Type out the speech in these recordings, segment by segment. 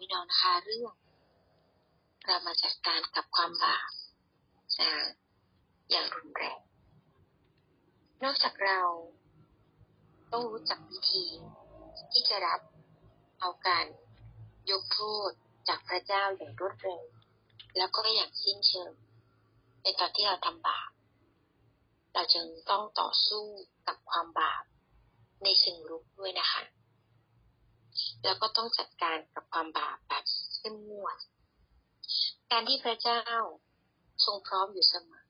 พี่น้องนะคะเรื่อง เรามาจัดการกับความบาปนะอย่างรุนแรงนอกจากเราต้องรู้จักวิธี ที่จะรับเอาการยกโทษจากพระเจ้าอย่างรวดเร็วแล้วก็อย่างสิ้นเชิง ในตอนที่เราทำบาปเราจึงต้องต่อสู้กับความบาปในเชิงรุกด้วยนะคะ แล้วก็ต้องจัดการกับความบาปแบบเข้มงวด การที่พระเจ้าทรงพร้อมอยู่เสมอ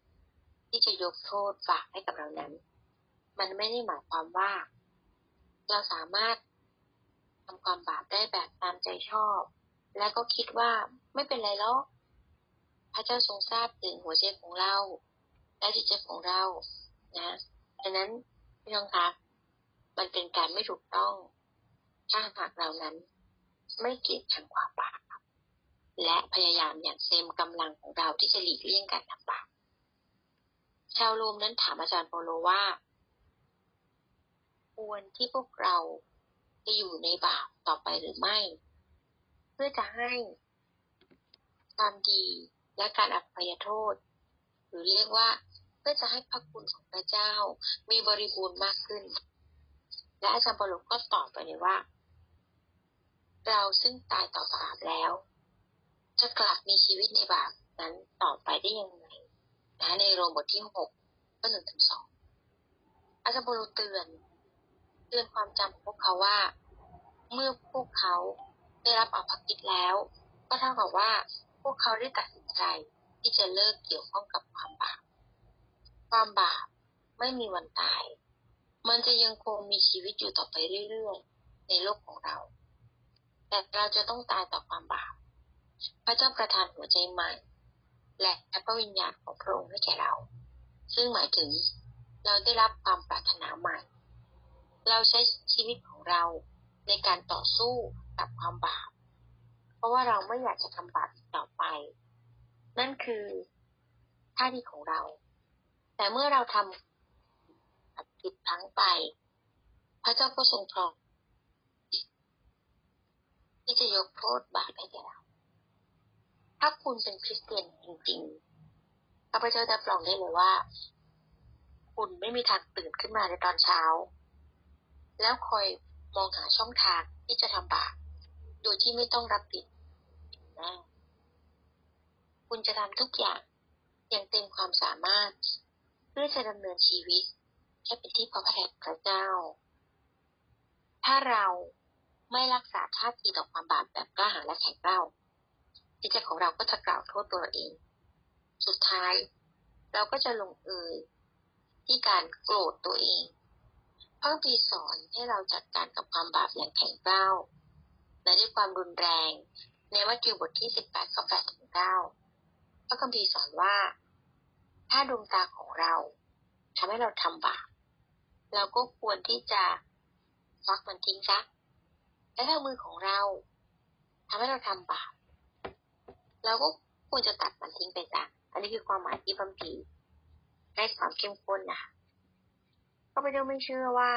ที่จะยกโทษฝากให้กับเรานั้น มันไม่ได้หมายความว่า เราสามารถทำความบาปได้แบบตามใจชอบ และก็คิดว่าไม่เป็นไรหรอกพระเจ้าทรงทราบถึงหัวใจของเรา และจิตใจของเรา นะดังนั้นพี่น้องคะมันเป็นการไม่ถูกต้อง ถ้าหากเรานั้นไม่เกลียดชังความบาปและพยายามอย่างเต็มกำลังของเราที่จะหลีกเลี่ยงการทำบาปชาวโรมนั้นถามอาจารย์โปโลว่า ควรที่พวกเราจะอยู่ในบาปต่อไปหรือไม่ เพื่อจะให้ความดีและการอภัยโทษ หรือเรียกว่าเพื่อจะให้พระคุณของพระเจ้ามีบริบูรณ์มากขึ้น และอาจารย์ปโลก็ตอบไปเลยว่า เราซึ่งตายต่อบาปแล้ว จะกลับมีชีวิตในบาปนั้นต่อไปได้ยังไงนะในโรมบทที่หกข้อหนึ่งถึงสองอาจารย์เปโลเตือน เตือนความจำพวกเขาว่า เมื่อพวกเขาได้รับอภัยกิจแล้ว ก็เท่ากับว่าพวกเขาได้ตัดสินใจที่จะเลิกเกี่ยวข้องกับความบาป ความบาปไม่มีวันตาย มันจะยังคงมีชีวิตอยู่ต่อไปเรื่อยๆ ในโลกของเรา แต่เราจะต้องตายต่อความบาปพระเจ้าประทานหัวใจใหม่ และพระวิญญาณของพระองค์ให้แก่เรา ซึ่งหมายถึงเราได้รับความปรารถนาใหม่ เราใช้ชีวิตของเราในการต่อสู้กับความบาป เพราะว่าเราไม่อยากจะทำบาปต่อไป นั่นคือท่าทีของเรา แต่เมื่อเราทำผิดพลั้งไป พระเจ้าก็ทรงพร้อม ที่จะยกโทษบาปให้แก่เรา ถ้าคุณเป็นคริสเตียนจริงๆข้าพเจ้ารับรองได้เลยว่า คุณไม่มีทางตื่นขึ้นมาในตอนเช้า แล้วคอยมองหาช่องทางที่จะทำบาปโดยที่ไม่ต้องรับผิดนะคุณจะทำทุกอย่างอย่างเต็มความสามารถ เพื่อจะดำเนินชีวิตให้เป็นที่พอพระทัยพระเจ้า ถ้าเรา ไม่รักษาท่าทีต่อความบาปแบบกล้าหาญและแข็งกร้าวจิตใจของเราก็จะกล่าวโทษตัวเอง สุดท้าย เราก็จะลงเอยที่การโกรธตัวเองพระคัมภีสอนให้เราจัดการกับความบาปอย่างแข็งกร้าวและด้วยความรุนแรง ในมัทธิวบทที่สิบแปดข้อแปดถึงเก้าพระคัมภีร์สอนว่า ถ้าดวงตาของเราทำให้เราทำบาปเราก็ควรที่จะฟักมันทิ้งซะ และถ้ามือของเราทำให้เราทำบาปเราก็ควรจะตัดมันทิ้งไปซะอันนี้คือความหมายที่พระคัมภีให้ความเข้มข้นนะก็ไม่ได้ไม่เชื่อว่า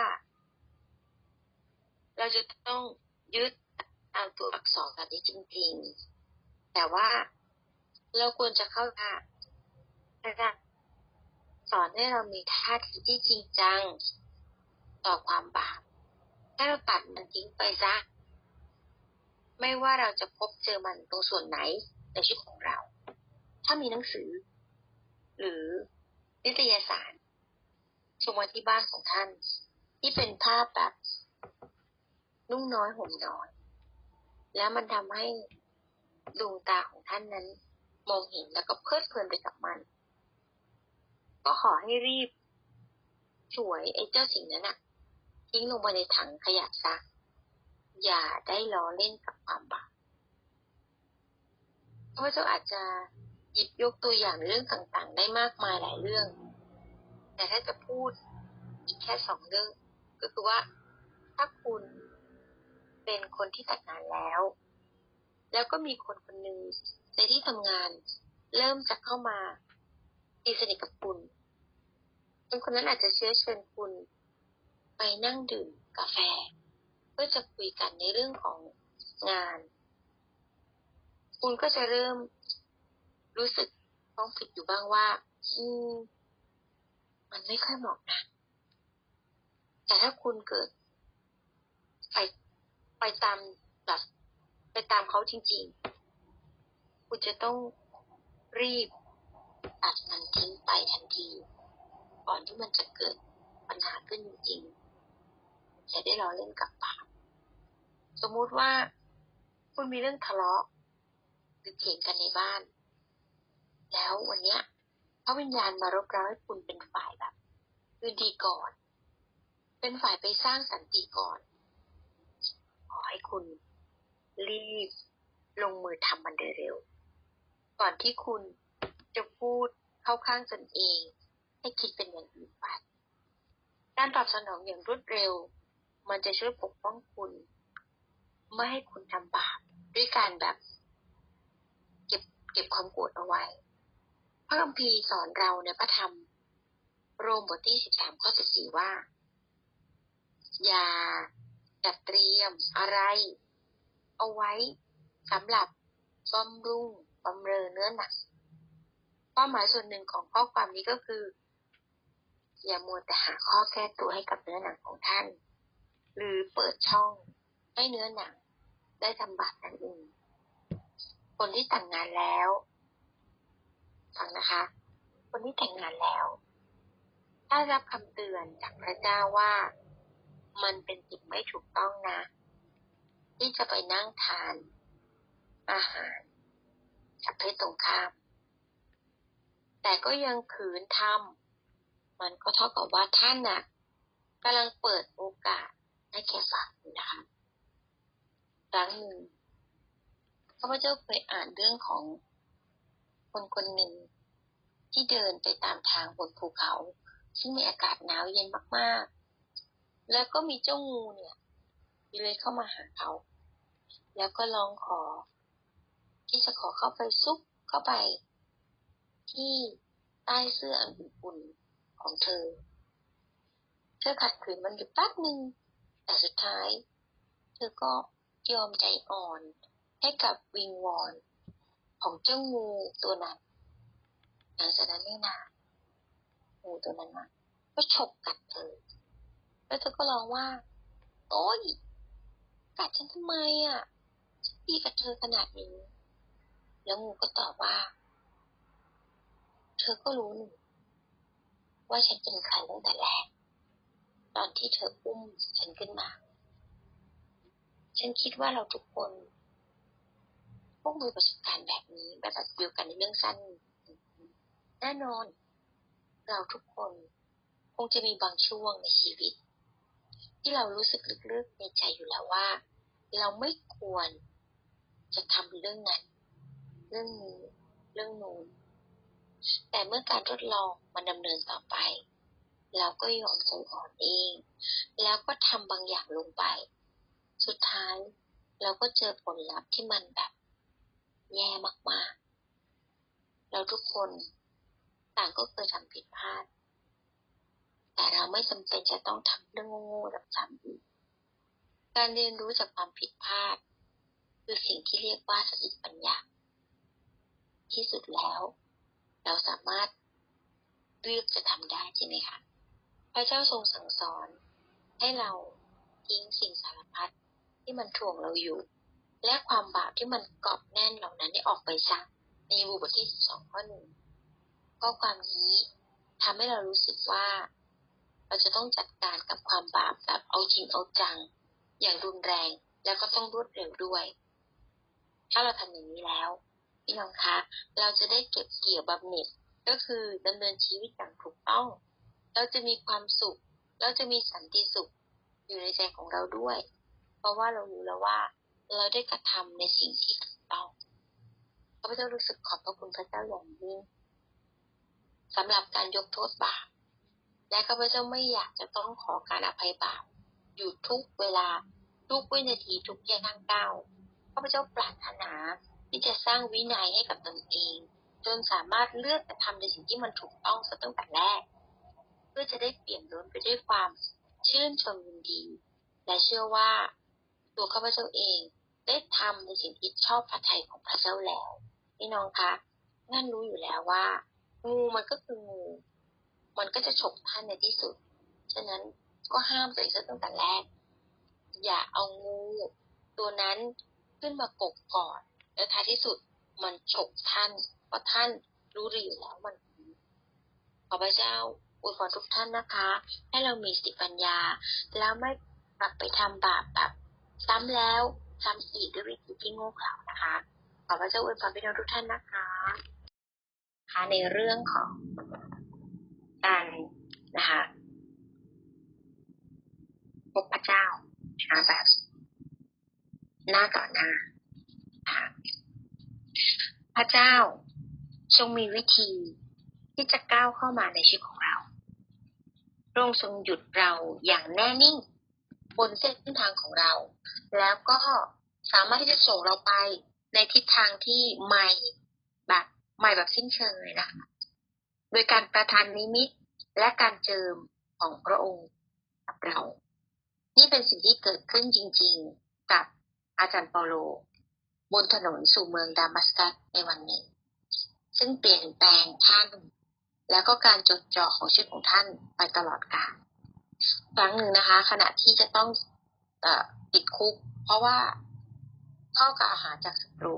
เราจะต้องยึดตามตัวอักษรแบบนี้จริง ๆ แต่ว่าเราควรจะเข้าใจนะคะสอนให้เรามีท่าทีที่จริงจัง ต่อความบาป ให้เราตัดมันทิ้งไปซะ ไม่ว่าเราจะพบเจอมันตรงส่วนไหนในชีวิตของเรา ถ้ามีหนังสือ หรือนิตยสารชมไว้ที่บ้านของท่าน ที่เป็นภาพแบบนุ่งน้อยห่มน้อย แล้วมันทำให้ดวงตาของท่านนั้น มองเห็นแล้วก็เพลิดเพลินไปกับมัน ก็ขอให้รีบ ช่วยไอ้เจ้าสิ่งนั้นอะ ทิ้งลงไปในถังขยะซะ อย่าได้ล้อเล่นกับความบาปพระเจ้าอาจจะหยิบยกตัวอย่างเรื่องต่างๆ ได้มากมายหลายเรื่อง แต่ถ้าจะพูดอีกแค่สองเรื่อง ก็คือว่าถ้าคุณเป็นคนที่แต่งงานแล้ว แล้วก็มีคนคนหนึ่งในที่ทำงาน เริ่มจะเข้ามาตีสนิทกับคุณคนคนนั้นอาจจะเชื้อเชิญคุณ ไปนั่งดื่มกาแฟ เพื่อจะคุยกันในเรื่องของงาน คุณก็จะเริ่มรู้สึกต้องผิดอยู่บ้างว่า อืม มันไม่ค่อยเหมาะนะ แต่ถ้าคุณเกิด ไปไปตามแบบไปตามเขาจริง ๆ คุณจะต้องรีบตัดมันทิ้งไปทันที ก่อนที่มันจะเกิดปัญหาขึ้นจริงๆ จะได้รอเล่นกับปากสมมุติว่าคุณมีเรื่องทะเลาะหรือเถียงกันในบ้าน แล้ววันเนี้ยพระวิญญาณมารบเร้าให้คุณเป็นฝ่ายแบบคืนดีก่อน เป็นฝ่ายไปสร้างสันติก่อน ขอให้คุณรีบลงมือทำมันโดยเร็ว ก่อนที่คุณจะพูดเข้าข้างตนเอง ให้คิดเป็นอย่างอื่นไปการตอบสนองอย่างรวดเร็ว มันจะช่วยปกป้องคุณ ไม่ให้คุณทำบาปด้วยการแบบ เก็บเก็บความโกรธเอาไว้ พระคัมภีร์สอนเราในพระธรรม โรมบทที่สิบสามข้อสิบสี่ว่า อย่าจัดเตรียมอะไร เอาไว้สำหรับบำรุงบำเรอเนื้อหนังเป้าหมายส่วนหนึ่งของข้อความนี้ก็คือ อย่ามัวแต่หาข้อแก้ตัวให้กับเนื้อหนังของท่าน หรือเปิดช่องให้เนื้อหนังได้ทำบาปนั่นเองคนที่แต่งงานแล้วฟังนะคะ คนที่แต่งงานแล้วถ้ารับคำเตือนจากพระเจ้าว่ามันเป็นสิ่งไม่ถูกต้องนะ ที่จะไปนั่งทานอาหารกับเพศตรงข้าม แต่ก็ยังขืนทำมันก็เท่ากับว่าท่านน่ะกำลังเปิดโอกาส ให้แก่บาปนะคะครั้งหนึ่งข้าพเจ้าเคยอ่านเรื่องของคนคนหนึ่งที่เดินไปตามทางบนภูเขา ซึ่งมีอากาศหนาวเย็นมากๆ แล้วก็มีเจ้างูเนี่ยเลยเข้ามาหาเขา แล้วก็ร้องขอ ที่จะขอเข้าไปซุกเข้าไป ที่ใต้เสื้ออุ่นๆของเธอ เธอขัดขืนมันอยู่แป๊บหนึ่ง แต่สุดท้าย เธอก็ยอมใจอ่อนให้กับวิงวอนของเจ้างูตัวนั้นหลังจากนั้นไม่นานงูตัวนั้นนะก็ฉกกัดเธอ แล้วเธอก็ร้องว่า โอ๊ยกัดฉันทำไมอะพี่กับเธอขนาดนี้ แล้วงูก็ตอบว่า เธอก็รู้ ว่าฉันเป็นใครตั้งแต่แรก ตอนที่เธออุ้มฉันขึ้นมา ฉันคิดว่าเราทุกคนพวกมีประสบการณ์แบบนี้แบบแบบเดียวกันในเรื่องสั้น แน่นอน เราทุกคนคงจะมีบางช่วงในชีวิต ที่เรารู้สึกลึกๆในใจอยู่แล้วว่า เราไม่ควรจะทำเรื่องนั้น เรื่องนี้เรื่องนู้นแต่เมื่อการทดลองมันดำเนินต่อไป เราก็ยอมใจอ่อนเอง แล้วก็ทำบางอย่างลงไป สุดท้ายเราก็เจอผลลัพธ์ที่มันแบบแย่มากๆ เราทุกคนต่างก็เคยทำผิดพลาด แต่เราไม่จำเป็นจะต้องทำเรื่องโง่ๆซ้ำอีกการเรียนรู้จากความผิดพลาด คือสิ่งที่เรียกว่าสติปัญญา ที่สุดแล้ว เราสามารถเลือกจะทำได้ใช่ไหมคะ ระเจ้าทรงสั่งสอน ให้เราทิ้งสิ่งสารพัดที่มันถ่วงเราอยู่ และความบาปที่มันเกาะแน่นเหล่านั้นได้ออกไปซะในบูบทที่สิบสองข้อหนึ่งข้อความนี้ทำให้เรารู้สึกว่า เราจะต้องจัดการกับความบาปแบบเอาจริงเอาจัง อย่างรุนแรงแล้วก็ต้องรวดเร็วด้วย ถ้าเราทำอย่างนี้แล้ว พี่น้องคะ เราจะได้เก็บเกี่ยวบำเหน็จก็คือดำเนินชีวิตอย่างถูกต้อง เราจะมีความสุข เราจะมีสันติสุขอยู่ในใจของเราด้วย เพราะว่าเรารู้แล้วว่า เราได้กระทำในสิ่งที่ถูกต้องข้าพเจ้ารู้สึกขอบพระคุณพระเจ้าอย่างยิ่งสำหรับการยกโทษบาปและข้าพเจ้าไม่อยากจะต้องขอการอภัยบาปอยู่ทุกเวลาทุกวินาทีทุกย่างก้าวข้าพเจ้าปรารถนาที่จะสร้างวินัยให้กับตนเอง จนสามารถเลือกจะทำในสิ่งที่มันถูกต้องซะตั้งแต่แรก พื่อจะได้เปลี่ยนล้นไปด้วยความชื่นชมยินดี และเชื่อว่าตัวข้าพเจ้าเองได้ทำในสิ่งที่ชอบพระทัยของพระเจ้าแล้วพี่น้องคะนั่นรู้อยู่แล้วว่า งูมันก็คืองู มันก็จะฉกท่านในที่สุด ฉะนั้นก็ห้ามตัวเองตั้งแต่แรก อย่าเอางูตัวนั้นขึ้นมากกก่อน แล้วท้ายที่สุดมันฉกท่าน เพราะท่านรู้ดีอยู่แล้วมัน ขอพระเจ้า อวยพรทุกท่านนะคะ ให้เรามีสติปัญญา แล้วไม่กลับไปทำบาปแบบซ้ำแล้วซ้ำอีกด้วยวิธีที่โง่เขลานะคะ ขอพระเจ้าอวยพรพี่น้องทุกท่านนะคะคะในเรื่องของการนะคะพบพระเจ้านะแบบหน้าต่อหน้าพระเจ้าทรงมีวิธีที่จะก้าวเข้ามาในชีวิตของเรา ระองค์ทรงหยุดเราอย่างแน่นิ่ง บนเส้นทางของเรา แล้วก็สามารถที่จะส่งเราไปในทิศทางที่ใหม่แบบใหม่แบบสิ้นเชิงเลยนะคะโดยการประทานนิมิตและการเจิมของพระองค์กับเรา นี่เป็นสิ่งที่เกิดขึ้นจริง ๆ กับอาจารย์เปาโล บนถนนสู่เมืองดามัสกัสในวันนี้ ซึ่งเปลี่ยนแปลงท่าน แล้วก็การจดจ่อของชีวิตของท่านไปตลอดกาลครั้งหนึ่งนะคะ ขณะที่จะต้องอติดคุก เพราะว่าเข้ากล่าวหาจากศัตรู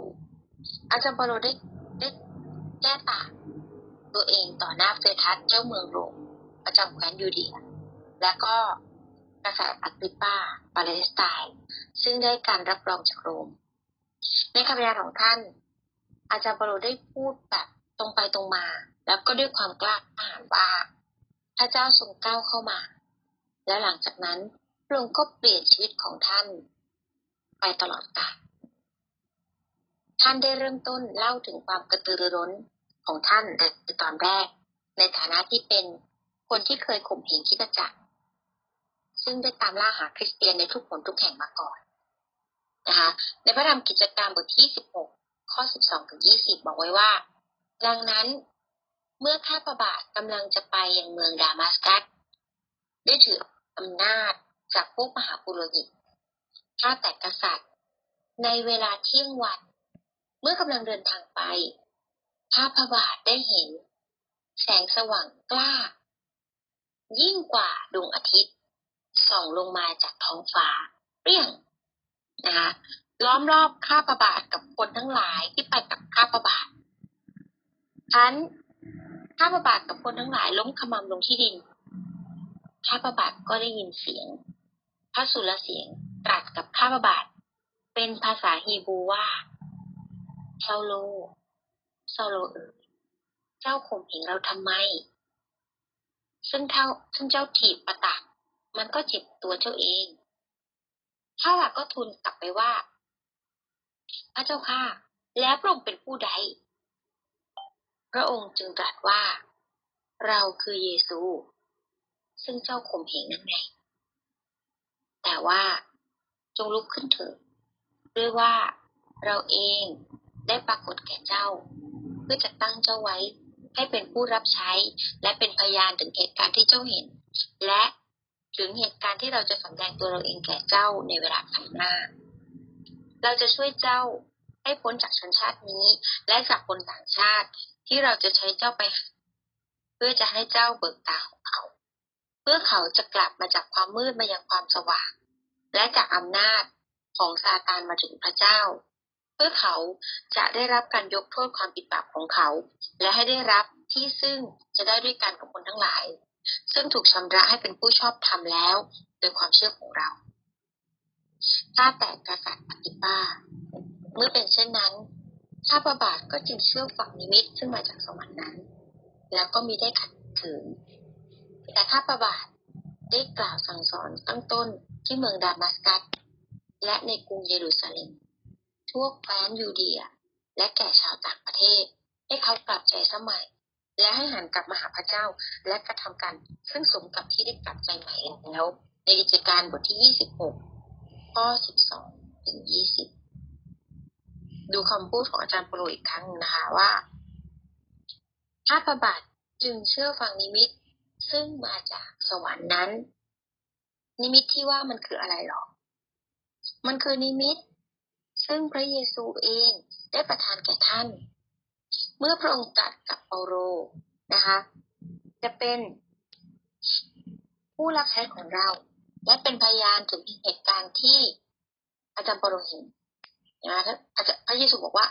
อาจารย์ปาโลได้ได้แก้ต่างตัวเองต่อหน้าเฟทัสเจ้าเมืองโรมประจำแคว้นยูเดีย และก็กษัตริย์อักริปปาปาเลสไตน์ซึ่งได้การรับรองจากโรม ในคำพยานของท่าน อาจารย์ปาโลได้พูดแบบตรงไปตรงมา แล้วก็ด้วยความกล้าหาญว่าพระเจ้าทรงก้าวเข้ามา และหลังจากนั้นพระองค์ก็เปลี่ยนชีวิตของท่าน ไปตลอดกาลท่านได้เริ่มต้นเล่าถึงความกระตือรือร้นของท่านในตอนแรก ในฐานะที่เป็นคนที่เคยข่มเหงคิดจักร ซึ่งได้ตามล่าหาคริสเตียนในทุกผลทุกแห่งมาก่อนนะคะในพระธรรมกิจการบทที่ 16 ข้อ 12 ถึง 20 บอกไว้ว่า ดังนั้น เมื่อข้าประบาทกำลังจะไปยังเมืองดามัสกัสได้ถืออำนาจจากพวกมหาปุโรหิตข้าแต่กษัตริย์ ในเวลาเที่ยงวัน เมื่อกำลังเดินทางไปข้าพระบาทได้เห็น แสงสว่างกล้า ยิ่งกว่าดวงอาทิตย์ ส่องลงมาจากท้องฟ้า เปรี้ยงนะคะล้อมรอบข้าพระบาทกับคนทั้งหลายที่ไปกับข้าพระบาทฉัน ข้าพระบาทกับคนทั้งหลายล้มขมำลงที่ดิน ข้าพระบาทก็ได้ยินเสียง พระสุรเสียงตรัสกับข้าพระบาท เป็นภาษาฮีบรูว่าเซาโลเซาโลเอ๋ยเจ้าข่มเหงเราทำไม ซึ่งเท่าซึ่งเจ้าถีบประตัก มันก็เจ็บตัวเจ้าเองข้าพระก็ทูลกลับไปว่า พระเจ้าข้าแล้วพระองค์เป็นผู้ใด พระองค์จึงตรัสว่า เราคือเยซู ซึ่งเจ้าข่มเหงนั่นไงแต่ว่าจงลุกขึ้นเถิดด้วยว่าเราเองได้ปรากฏแก่เจ้า เพื่อจะตั้งเจ้าไว้ให้เป็นผู้รับใช้และเป็นพยานถึงเหตุการณ์ที่เจ้าเห็น และถึงเหตุการณ์ที่เราจะสำแดงตัวเราเองแก่เจ้าในเวลาภายหน้า เราจะช่วยเจ้าให้พ้นจากชนชาตินี้และจากคนต่างชาติ ที่เราจะใช้เจ้าไปเพื่อจะให้เจ้าเบิกตาของเขา เพื่อเขาจะกลับมาจากความมืดมายังความสว่าง และจากอำนาจของซาตานมาถึงพระเจ้า เพื่อเขาจะได้รับการยกโทษความผิดบาปของเขา และให้ได้รับที่ซึ่งจะได้ด้วยกันกับคนทั้งหลาย ซึ่งถูกชำระให้เป็นผู้ชอบธรรมแล้ว โดยความเชื่อของเรา ถ้าแต่กษัตริย์อกิเมื่อเป็นเช่นนั้น ข้าพระบาทก็จึงเชื่อฝังนิมิตซึ่งมาจากสวรรค์นั้น แล้วก็มีได้ขัดขืน แต่ข้าพระบาทได้กล่าวสั่งสอนตั้งต้นที่เมืองดามัสกัส และในกรุงเยรูซาเล็มทั่วแคว้นยูเดีย และแก่ชาวต่างประเทศ ให้เขากลับใจสมัย และให้หันกลับมาหาพระเจ้าและกระทำการซึ่งสมกับที่ได้กลับใจใหม่แล้ว ในกิจการบทที่ 26ข้อ12ถึง20 ดูคำพูดของอาจารย์ปรอีกครั้งนะคะว่าถ้าพระบาทจึงเชื่อฟังนิมิต ซึ่งมาจากสวรรค์นั้น นิมิตที่ว่ามันคืออะไรหรอ มันคือนิมิต ซึ่งพระเยซูเองได้ประทานแก่ท่าน เมื่อพระองค์ตรัสกับเปาโลนะคะ จะเป็นผู้รับใช้ของเรา และเป็นพยานถึงเหตุการณ์ที่อาจารย์เปาโลเห็น นะคะอาจารย์พระเยซูบอกว่า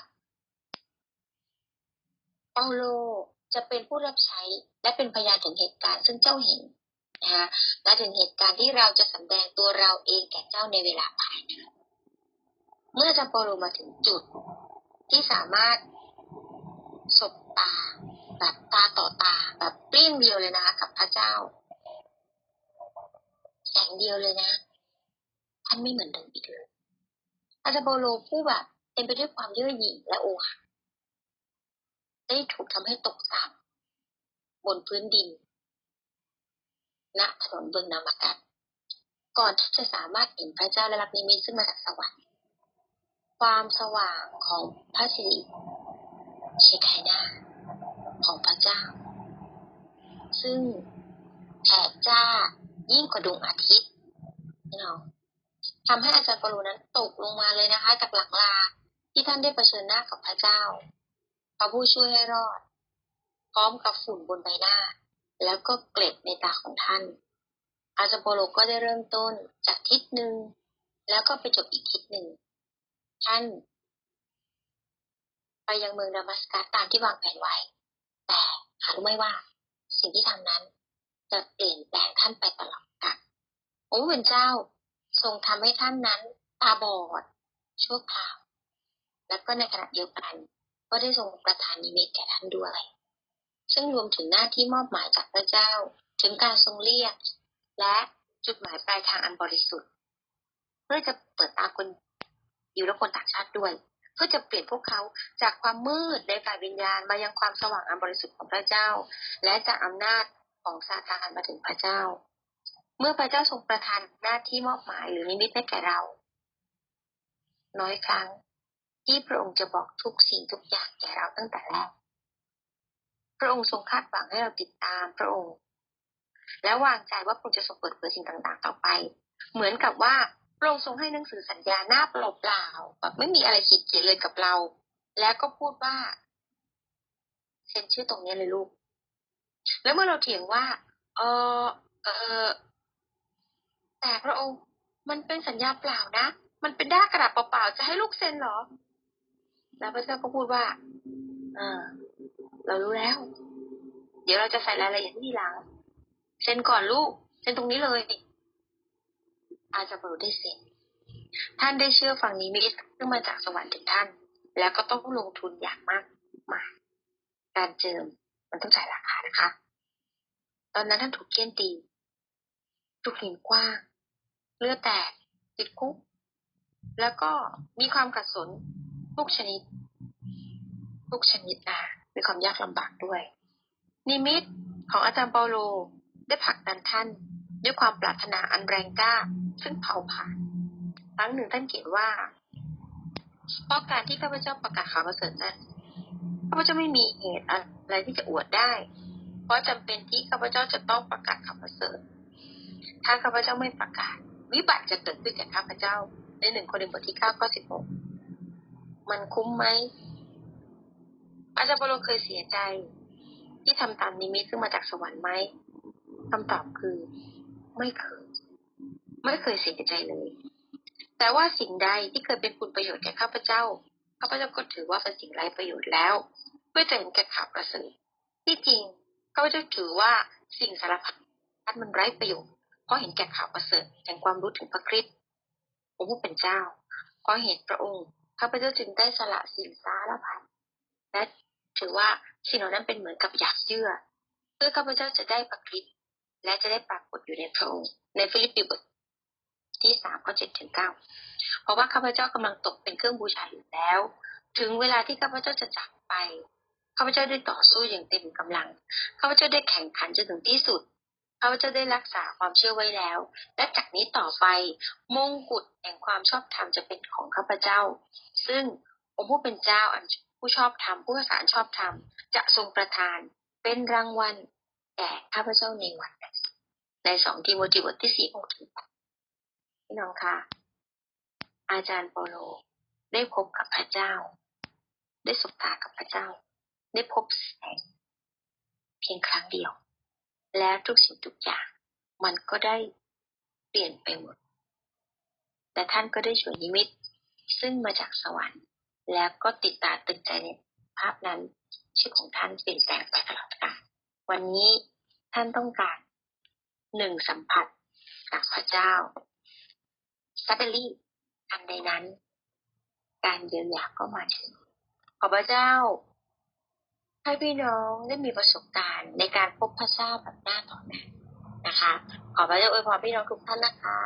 เปาโลจะเป็นผู้รับใช้และเป็นพยานถึงเหตุการณ์ซึ่งเจ้าเห็นนะคะและถึงเหตุการณ์ที่เราจะสำแดงตัวเราเองแก่เจ้าในเวลาภายหน้าเมื่อจาเปาโลมาถึงจุดที่สามารถสบตาแบบตาต่อตาแบบเปรี้ยงเดียวเลยนะคะกับพระเจ้าแสงเดียวเลยนะท่านไม่เหมือนเดิมอีกเลย อาจารย์เปาโลผู้แบบเต็มไปด้วยความเยื่อหยิ่งและโอหังได้ถูกทำให้ตกต่ำบนพื้นดิน ณถนนเบืองนามากัดก่อนที่จะสามารถเห็นพระเจ้าและรับนิมิตซึ่งมาจากสวรรค์ ความสว่างของพระสิริเชคไคนาของพระเจ้า ซึ่งแผดจ้ายิ่งกว่าดวงอาทิตย์เนาะ ทำให้อาจารย์ปรูนั้นตกลงมาเลยนะคะ จากหลังลาที่ท่านได้เผชิญหน้ากับพระเจ้า พระผู้ช่วยให้รอด พร้อมกับฝุ่นบนใบหน้า แล้วก็เกล็ดในตาของท่าน อาจารย์โปโลก็ได้เริ่มต้นจากทิศหนึ่งแล้วก็ไปจบอีกทิศหนึ่ง ท่านไปยังเมืองดามัสกัสตามที่วางแผนไว้ แต่หารู้ไหมว่า สิ่งที่ทำนั้น จะเปลี่ยนแปลงท่านไปตลอดกาลโอ้เป็นเจ้า ทรงทำให้ท่านนั้นตาบอดชั่วคราว แล้วก็ในขณะเดียวกัน ก็ได้ทรงประทานนิมิตแก่ท่านด้วย ซึ่งรวมถึงหน้าที่มอบหมายจากพระเจ้า ถึงการทรงเรียก และจุดหมายปลายทางอันบริสุทธิ์ เพื่อจะเปิดตาคนอยู่และคนต่างชาติด้วย เพื่อจะเปลี่ยนพวกเขาจากความมืดในฝ่ายวิญญาณมายังความสว่างอันบริสุทธิ์ของพระเจ้า และจากอำนาจของซาตานมาถึงพระเจ้า เมื่อพระเจ้าทรงประทานหน้าที่มอบหมายหรือนิมิตให้แก่เรา น้อยครั้งที่พระองค์จะบอกทุกสิ่งทุกอย่างแก่เราตั้งแต่แรก พระองค์ทรงคาดหวังให้เราติดตามพระองค์ และวางใจว่าพระองค์จะทรงเปิดเผยสิ่งต่างๆ ต่อไป เหมือนกับว่าพระองค์ทรงให้หนังสือสัญญาหน้าเปล่าๆแบบไม่มีอะไรขีดเขียนเลยกับเรา แล้วก็พูดว่าเซ็นชื่อตรงนี้เลยลูก แล้วเมื่อเราเถียงว่า เออเออ แต่พระองค์ มันเป็นสัญญาเปล่านะ มันเป็นด้ากระดาษเปล่าๆ จะให้ลูกเซ็นเหรอ แล้วพระเจ้าก็พูดว่า เออ เรารู้แล้ว เดี๋ยวเราจะใส่รายละเอียดที่หลัง เซ็นก่อนลูก เซ็นตรงนี้เลย อาจารย์บรูได้เซ็น ท่านได้เชื่อฟังนี้มิตซึ่งมาจากสวรรค์ถึงท่าน แล้วก็ต้องลงทุนอย่างมากมายการเจิมมันต้องจ่ายราคานะคะ ตอนนั้นท่านถูกเกี้ยนตีถูกหินกว้าง เลือดแตก ติดคุก แล้วก็มีความขัดสนทุกชนิด ทุกชนิดนะมีความยากลำบากด้วย นิมิตของอาจารย์เปาโลได้ผลักดันท่านด้วยความปรารถนาอันแรงกล้าซึ่งเผาผ่านครั้งหนึ่งท่านเขียนว่าเพราะการที่ข้าพเจ้าประกาศข่าวประเสริฐนั้นข้าพเจ้าไม่มีเหตุอะไรที่จะอวดได้ เพราะจำเป็นที่ข้าพเจ้าจะต้องประกาศข่าวประเสริฐ ถ้าข้าพเจ้าไม่ประกาศ วิบัติจะเกิดขึ้นแก่ข้าพเจ้า ในหนึ่งคนในบทที่เก้าข้อสิบหกมันคุ้มไหมอาจารย์ปโลเคยเสียใจ ที่ทำตามนิมิตซึ่งมาจากสวรรค์ไหมคำตอบคือ ไม่เคย ไม่เคยเสียใจเลย แต่ว่าสิ่งใดที่เคยเป็นคุณประโยชน์แก่ข้าพเจ้าข้าพเจ้าก็ถือว่าเป็นสิ่งไร้ประโยชน์แล้ว เพื่อจะเห็นแก่ข่าวประเสริฐที่จริงข้าพเจ้าถือว่าสิ่งสารพัดมันไร้ประโยชน์ เพราะเห็นแก่ข่าวประเสริฐแห่งความรู้ถึงพระคริสต์องค์ผู้เป็นเจ้า เพราะเห็นพระองค์ข้าพเจ้าจึงได้สละสิ่งสารพัดและถือว่าสิ่งเหล่านั้นเป็นเหมือนกับหยาบเยื่อเพื่อข้าพเจ้าจะได้ประคิดและจะได้ปรากฏอยู่ในพระองค์ ในฟิลิปปีบทที่สามข้อเจ็ดถึงเก้าเพราะว่าข้าพเจ้ากำลังตกเป็นเครื่องบูชาอยู่แล้ว ถึงเวลาที่ข้าพเจ้าจะจากไปข้าพเจ้าได้ต่อสู้อย่างเต็มกำลังข้าพเจ้าได้แข่งขันจนถึงที่สุด ข้าพเจ้าได้รักษาความเชื่อไว้แล้ว และจากนี้ต่อไปมงกุฎแห่งความชอบธรรมจะเป็นของข้าพเจ้า ซึ่งองค์ผู้เป็นเจ้าอันผู้ชอบธรรมผู้ประสานชอบธรรมจะทรงประทานเป็นรางวัลแก่ข้าพเจ้าในวันนั้นในสองทีโมธีบทที่สี่หกถึงแปดพี่น้องคะอาจารย์โปโลได้พบกับพระเจ้า ได้สบตากับพระเจ้า ได้พบแสงเพียงครั้งเดียว แล้วทุกสิ่งทุกอย่าง มันก็ได้เปลี่ยนไปหมดแต่ท่านก็ได้ช่วยนิมิต ซึ่งมาจากสวรรค์ แล้วก็ติดตาตึงใจในภาพนั้นชีวิตของท่านเปลี่ยนแปลงไปตลอดกาลวันนี้ท่านต้องการหนึ่งสัมผัสจากพระเจ้าซัดเดลี่อันใดนั้น การเยียวยาก็มาถึงขอพระเจ้า ให้พี่น้องได้มีประสบการณ์ในการพบพระเจ้าแบบหน้าต่อหน้านะคะ ขอพระเจ้าอวยพรพี่น้องทุกท่านนะคะ